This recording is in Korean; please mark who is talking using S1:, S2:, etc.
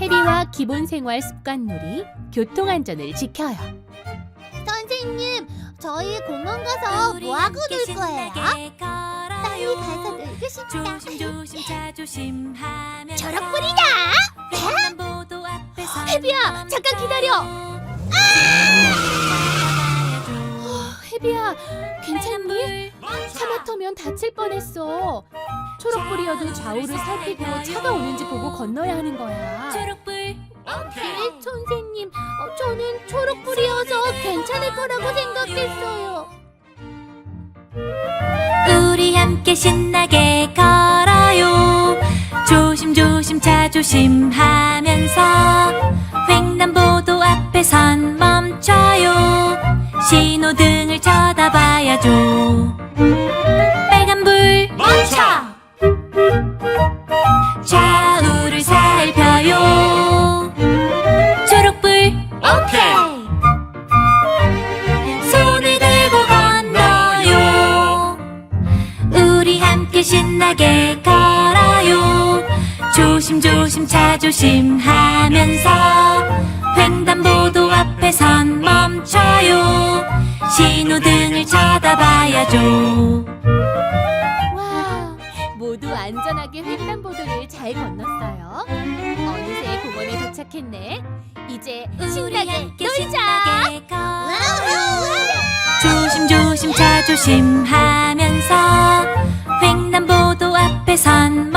S1: 해리와 기본 생활 습관 놀이, 교통 안전을 지켜요.
S2: 선생님, 저희 공원 가서 뭐 하고 놀 거예요? 빨리 가서 놀고 싶다.
S3: 횡단보도 앞에서
S1: 혜비야, 잠깐 기다려. 혜비야, 괜찮니? 차마터면 다칠 뻔했어. 초록불이어도 좌우를 살피고 차가 오는지 보고 건너야 하는 거야.
S3: 초록불.
S2: 네, 선생님, 어, 저는 초록불이어서 괜찮을 거라고 생각했어요.
S3: 우리 함께 신나게 걸어요. 조심조심 자조심하면서 횡단보도 앞에선 멈춰요. 신호등을 쳐다봐야죠 신나게 걸어요 조심조심 자조심하면서 횡단보도 앞에선 멈춰요 신호등을 쳐다봐야죠
S1: 와, 모두 안전하게 횡단보도를 잘 건넜어요. 어느새 공원에 도착했네. 이제 신나게 놀자.
S3: 조심조심 자조심하 앞에선